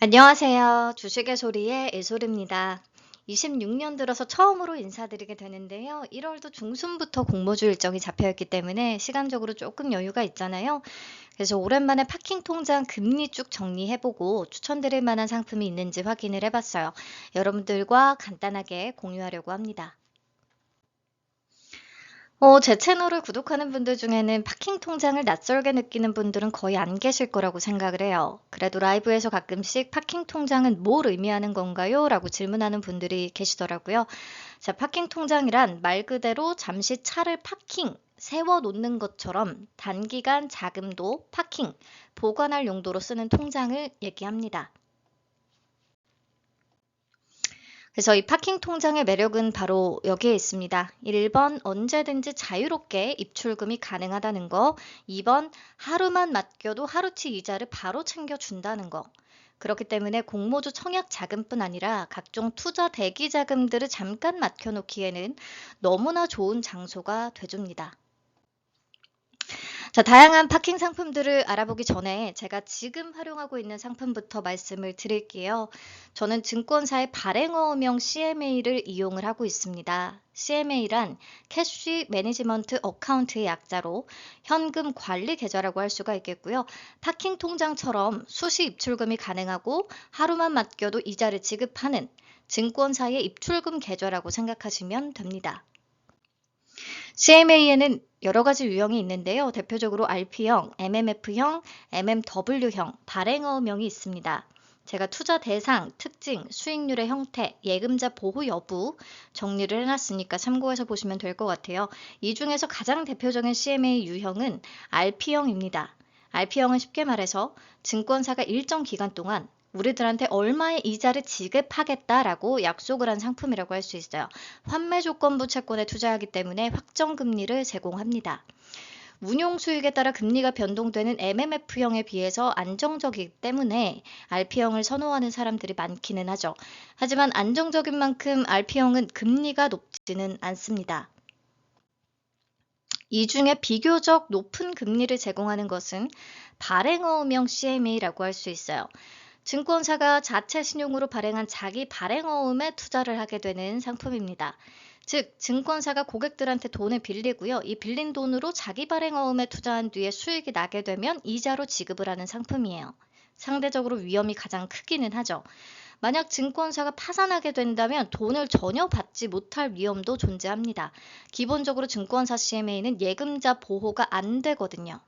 안녕하세요. 주식의 소리의 애솔입니다. 26년 들어서 처음으로 인사드리게 되는데요. 1월도 중순부터 공모주 일정이 잡혀있기 때문에 시간적으로 조금 여유가 있잖아요. 그래서 오랜만에 파킹 통장 금리 쭉 정리해보고 추천드릴 만한 상품이 있는지 확인을 해봤어요. 여러분들과 간단하게 공유하려고 합니다. 어, 제 채널을 구독하는 분들 중에는 파킹 통장을 낯설게 느끼는 분들은 거의 안 계실 거라고 생각을 해요. 그래도 라이브에서 가끔씩 파킹 통장은 뭘 의미하는 건가요? 라고 질문하는 분들이 계시더라고요. 자, 파킹 통장이란 말 그대로 잠시 차를 파킹, 세워 놓는 것처럼 단기간 자금도 파킹, 보관할 용도로 쓰는 통장을 얘기합니다. 그래서 이 파킹 통장의 매력은 바로 여기에 있습니다. 1번 언제든지 자유롭게 입출금이 가능하다는 거. 2번 하루만 맡겨도 하루치 이자를 바로 챙겨준다는 거. 그렇기 때문에 공모주 청약 자금뿐 아니라 각종 투자 대기 자금들을 잠깐 맡겨놓기에는 너무나 좋은 장소가 돼줍니다. 자, 다양한 파킹 상품들을 알아보기 전에 제가 지금 활용하고 있는 상품부터 말씀을 드릴게요. 저는 증권사의 발행어명 CMA를 이용을 하고 있습니다. CMA란 캐시 매니지먼트 어카운트의 약자로 현금 관리 계좌라고 할 수가 있겠고요. 파킹 통장처럼 수시 입출금이 가능하고 하루만 맡겨도 이자를 지급하는 증권사의 입출금 계좌라고 생각하시면 됩니다. CMA에는 여러 가지 유형이 있는데요. 대표적으로 RP형, MMF형, MMW형, 발행어명이 있습니다. 제가 투자 대상, 특징, 수익률의 형태, 예금자 보호 여부 정리를 해놨으니까 참고해서 보시면 될 것 같아요. 이 중에서 가장 대표적인 CMA 유형은 RP형입니다. RP형은 쉽게 말해서 증권사가 일정 기간 동안 우리들한테 얼마의 이자를 지급하겠다라고 약속을 한 상품이라고 할 수 있어요. 환매 조건부 채권에 투자하기 때문에 확정 금리를 제공합니다. 운용 수익에 따라 금리가 변동되는 MMF형에 비해서 안정적이기 때문에 RP형을 선호하는 사람들이 많기는 하죠. 하지만 안정적인 만큼 RP형은 금리가 높지는 않습니다. 이 중에 비교적 높은 금리를 제공하는 것은 발행어음형 CMA라고 할 수 있어요. 증권사가 자체 신용으로 발행한 자기 발행어음에 투자를 하게 되는 상품입니다. 즉, 증권사가 고객들한테 돈을 빌리고요. 이 빌린 돈으로 자기 발행어음에 투자한 뒤에 수익이 나게 되면 이자로 지급을 하는 상품이에요. 상대적으로 위험이 가장 크기는 하죠. 만약 증권사가 파산하게 된다면 돈을 전혀 받지 못할 위험도 존재합니다. 기본적으로 증권사 CMA는 예금자 보호가 안 되거든요.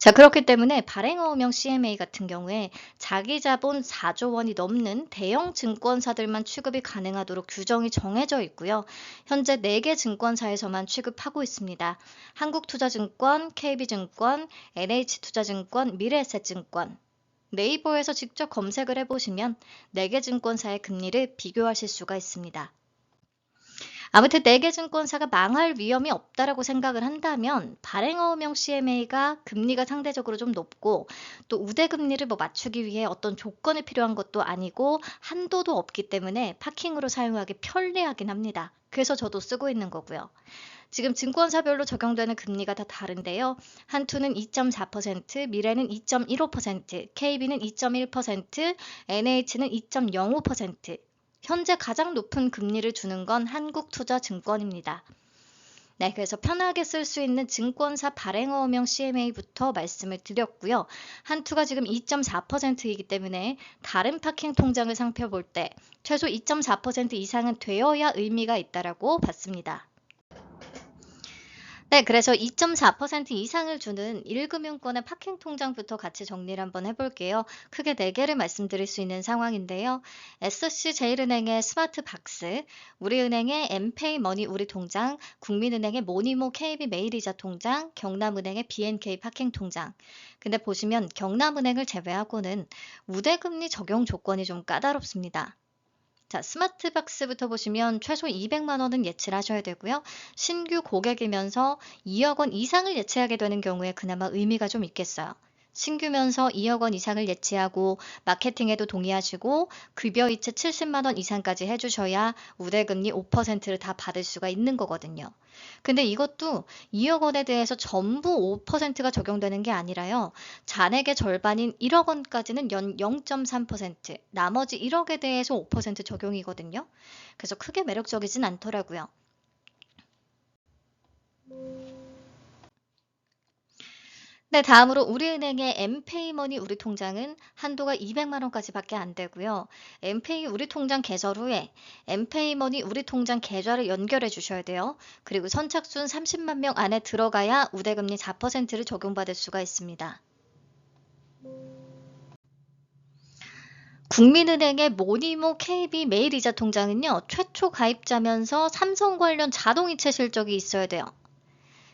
자, 그렇기 때문에 발행어명 CMA 같은 경우에 자기 자본 4조 원이 넘는 대형 증권사들만 취급이 가능하도록 규정이 정해져 있고요. 현재 4개 증권사에서만 취급하고 있습니다. 한국투자증권, KB증권, NH투자증권, 미래에셋증권. 네이버에서 직접 검색을 해보시면 4개 증권사의 금리를 비교하실 수가 있습니다. 아무튼 내개 증권사가 망할 위험이 없다라고 생각을 한다면 발행어명 CMA가 금리가 상대적으로 좀 높고 또 우대 금리를 뭐 맞추기 위해 어떤 조건이 필요한 것도 아니고 한도도 없기 때문에 파킹으로 사용하기 편리하긴 합니다. 그래서 저도 쓰고 있는 거고요. 지금 증권사별로 적용되는 금리가 다 다른데요. 한투는 2.4%, 미래는 2.15%, KB는 2.1%, NH는 2.05%, 현재 가장 높은 금리를 주는 건 한국투자증권입니다. 네, 그래서 편하게 쓸 수 있는 증권사 발행어명 CMA부터 말씀을 드렸고요. 한투가 지금 2.4%이기 때문에 다른 파킹 통장을 살펴볼 때 최소 2.4% 이상은 되어야 의미가 있다라고 봤습니다. 네, 그래서 2.4% 이상을 주는 1금융권의 파킹 통장부터 같이 정리를 한번 해볼게요. 크게 4개를 말씀드릴 수 있는 상황인데요. SC제일은행의 스마트 박스, 우리은행의 엠페이 머니 우리 통장, 국민은행의 모니모 KB 메일이자 통장, 경남은행의 BNK 파킹 통장. 근데 보시면 경남은행을 제외하고는 우대금리 적용 조건이 좀 까다롭습니다. 자, 스마트 박스부터 보시면 최소 200만 원은 예치를 하셔야 되고요. 신규 고객이면서 2억 원 이상을 예치하게 되는 경우에 그나마 의미가 좀 있겠어요. 신규면서 2억 원 이상을 예치하고 마케팅에도 동의하시고 급여 이체 70만 원 이상까지 해주셔야 우대금리 5%를 다 받을 수가 있는 거거든요. 근데 이것도 2억 원에 대해서 전부 5%가 적용되는 게 아니라요. 잔액의 절반인 1억 원까지는 연 0.3%, 나머지 1억에 대해서 5% 적용이거든요. 그래서 크게 매력적이진 않더라고요. 네, 다음으로 우리은행의 엠페이머니 우리 통장은 한도가 200만 원까지밖에 안 되고요. 엠페이 우리 통장 개설 후에 엠페이머니 우리 통장 계좌를 연결해 주셔야 돼요. 그리고 선착순 30만 명 안에 들어가야 우대금리 4%를 적용받을 수가 있습니다. 국민은행의 모니모 KB 매일이자 통장은요, 최초 가입자면서 삼성 관련 자동이체 실적이 있어야 돼요.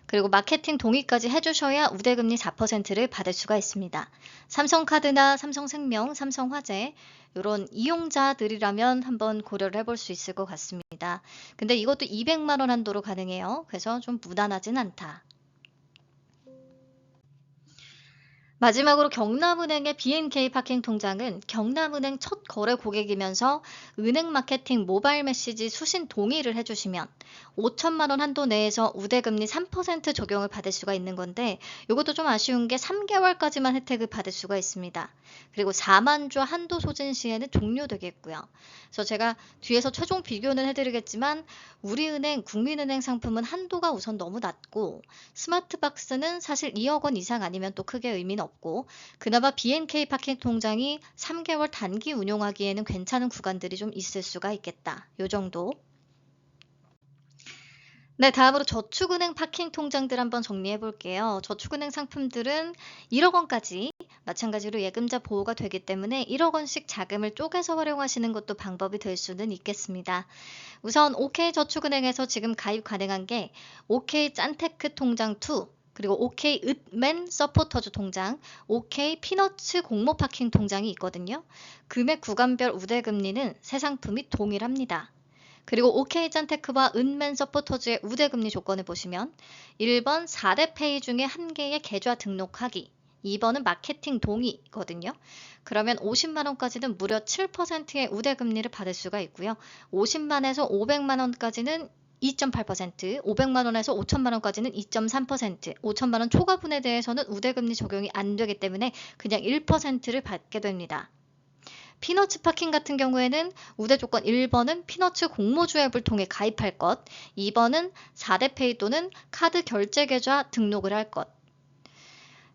그리고 마케팅 동의까지 해주셔야 우대금리 4%를 받을 수가 있습니다. 삼성카드나 삼성생명, 삼성화재 이런 이용자들이라면 한번 고려를 해볼 수 있을 것 같습니다. 근데 이것도 200만 원 한도로 가능해요. 그래서 좀 무난하진 않다. 마지막으로 경남은행의 BNK 파킹 통장은 경남은행 첫 거래 고객이면서 은행 마케팅 모바일 메시지 수신 동의를 해주시면 5천만 원 한도 내에서 우대금리 3% 적용을 받을 수가 있는 건데 이것도 좀 아쉬운 게 3개월까지만 혜택을 받을 수가 있습니다. 그리고 4만 주 한도 소진 시에는 종료되겠고요. 그래서 제가 뒤에서 최종 비교는 해드리겠지만 우리은행, 국민은행 상품은 한도가 우선 너무 낮고 스마트박스는 사실 2억 원 이상 아니면 또 크게 의미는 없고 그나마 BNK 파킹 통장이 3개월 단기 운용하기에는 괜찮은 구간들이 좀 있을 수가 있겠다. 요 정도. 네, 다음으로 저축은행 파킹 통장들 한번 정리해 볼게요. 저축은행 상품들은 1억 원까지 마찬가지로 예금자 보호가 되기 때문에 1억 원씩 자금을 쪼개서 활용하시는 것도 방법이 될 수는 있겠습니다. 우선 OK저축은행에서 지금 가입 가능한 게 OK 짠테크 통장 2, 그리고 OK 으맨 서포터즈 통장, OK 피너츠 공모 파킹 통장이 있거든요. 금액 구간별 우대 금리는 새 상품이 동일합니다. 그리고 OK짠테크와 은맨 서포터즈의 우대 금리 조건을 보시면 1번 4대 페이 중에 한 개의 계좌 등록하기 2번은 마케팅 동의거든요. 그러면 50만 원까지는 무려 7%의 우대금리를 받을 수가 있고요. 50만에서 500만 원까지는 2.8%, 500만 원에서 5천만 원까지는 2.3%, 5천만 원 초과분에 대해서는 우대금리 적용이 안 되기 때문에 그냥 1%를 받게 됩니다. 피너츠 파킹 같은 경우에는 우대 조건 1번은 피너츠 공모주 앱을 통해 가입할 것, 2번은 4대 페이 또는 카드 결제 계좌 등록을 할 것.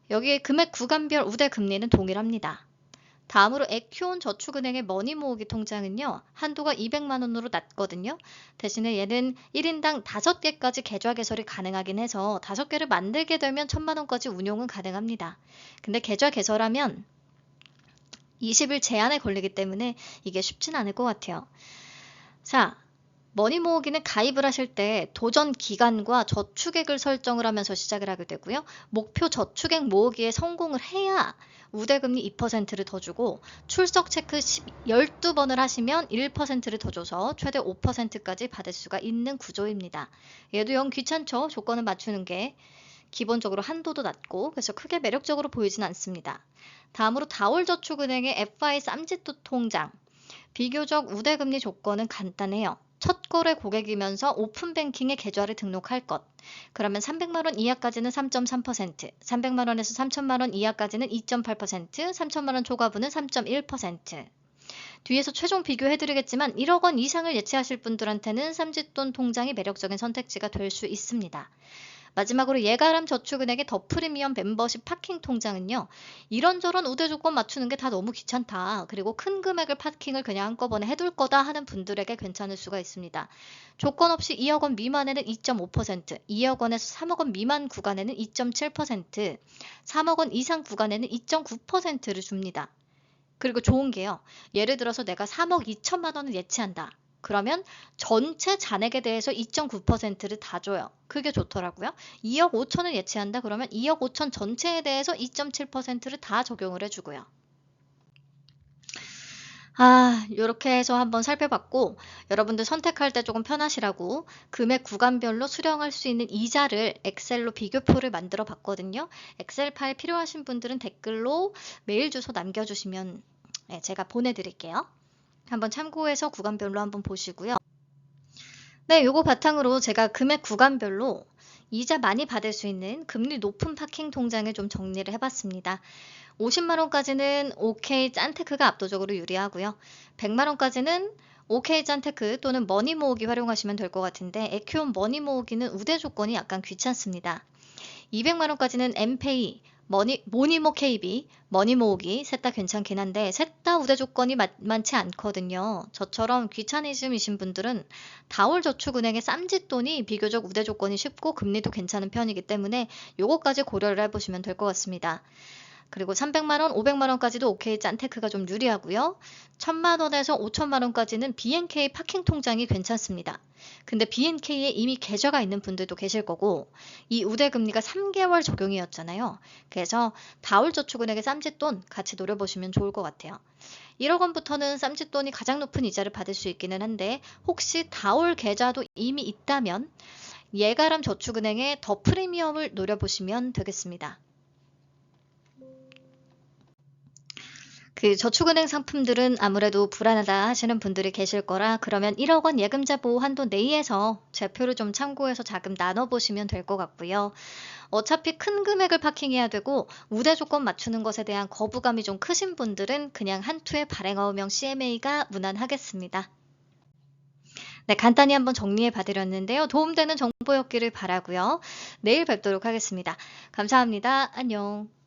여기에 금액 구간별 우대 금리는 동일합니다. 다음으로 에큐온 저축은행의 머니 모으기 통장은요. 한도가 200만 원으로 낮거든요. 대신에 얘는 1인당 5개까지 계좌 개설이 가능하긴 해서 5개를 만들게 되면 1000만 원까지 운용은 가능합니다. 근데 계좌 개설하면 20일 제한에 걸리기 때문에 이게 쉽진 않을 것 같아요. 자, 머니 모으기는 가입을 하실 때 도전 기간과 저축액을 설정을 하면서 시작을 하게 되고요. 목표 저축액 모으기에 성공을 해야 우대금리 2%를 더 주고 출석 체크 12번을 하시면 1%를 더 줘서 최대 5%까지 받을 수가 있는 구조입니다. 얘도 영 귀찮죠? 조건을 맞추는 게. 기본적으로 한도도 낮고 그래서 크게 매력적으로 보이진 않습니다. 다음으로 다올저축은행의 FI 쌈짓도 통장. 비교적 우대금리 조건은 간단해요. 첫 거래 고객이면서 오픈뱅킹에 계좌를 등록할 것. 그러면 300만 원 이하까지는 3.3%, 300만 원에서 3천만 원 이하까지는 2.8%, 3천만 원 초과분은 3.1%. 뒤에서 최종 비교해드리겠지만 1억 원 이상을 예치하실 분들한테는 삼짓돈 통장이 매력적인 선택지가 될 수 있습니다. 마지막으로 예가람 저축은행의 더 프리미엄 멤버십 파킹 통장은요. 이런저런 우대 조건 맞추는 게 다 너무 귀찮다. 그리고 큰 금액을 파킹을 그냥 한꺼번에 해둘 거다 하는 분들에게 괜찮을 수가 있습니다. 조건 없이 2억 원 미만에는 2.5%, 2억 원에서 3억 원 미만 구간에는 2.7%, 3억 원 이상 구간에는 2.9%를 줍니다. 그리고 좋은 게요. 예를 들어서 내가 3억 2천만 원을 예치한다. 그러면 전체 잔액에 대해서 2.9%를 다 줘요. 그게 좋더라고요. 2억 5천을 예치한다 그러면 2억 5천 전체에 대해서 2.7%를 다 적용을 해주고요. 아, 요렇게 해서 한번 살펴봤고, 여러분들 선택할 때 조금 편하시라고 금액 구간별로 수령할 수 있는 이자를 엑셀로 비교표를 만들어 봤거든요. 엑셀 파일 필요하신 분들은 댓글로 메일 주소 남겨주시면 네, 제가 보내드릴게요. 한번 참고해서 구간별로 한번 보시고요. 네, 요거 바탕으로 제가 금액 구간별로 이자 많이 받을 수 있는 금리 높은 파킹 통장을 좀 정리를 해봤습니다. 50만 원까지는 OK 짠테크가 압도적으로 유리하고요. 100만 원까지는 OK 짠테크 또는 머니 모으기 활용하시면 될 것 같은데 에큐온 머니 모으기는 우대 조건이 약간 귀찮습니다. 200만 원까지는 엠페이, 머니, 모니모 KB, 머니 모으기 셋 다 괜찮긴 한데 셋 다 우대 조건이 마- 많지 않거든요. 저처럼 귀차니즘이신 분들은 다올 저축은행의 쌈짓돈이 비교적 우대 조건이 쉽고 금리도 괜찮은 편이기 때문에 요거까지 고려를 해보시면 될 것 같습니다. 그리고 300만원, 500만원까지도 OK 짠테크가 좀 유리하고요. 1000만원에서 5천만원까지는 BNK 파킹 통장이 괜찮습니다. 근데 BNK에 이미 계좌가 있는 분들도 계실 거고 이 우대금리가 3개월 적용이었잖아요. 그래서 다울저축은행의 쌈짓돈 같이 노려보시면 좋을 것 같아요. 1억 원부터는 쌈짓돈이 가장 높은 이자를 받을 수 있기는 한데 혹시 다올 계좌도 이미 있다면 예가람 저축은행의 더 프리미엄을 노려보시면 되겠습니다. 그 저축은행 상품들은 아무래도 불안하다 하시는 분들이 계실 거라 그러면 1억 원 예금자 보호 한도 내에서 제표를 좀 참고해서 자금 나눠보시면 될 것 같고요. 어차피 큰 금액을 파킹해야 되고 우대 조건 맞추는 것에 대한 거부감이 좀 크신 분들은 그냥 한 투의 발행어명 CMA가 무난하겠습니다. 네, 간단히 한번 정리해 봐드렸는데요. 도움되는 정보였기를 바라고요. 내일 뵙도록 하겠습니다. 감사합니다. 안녕.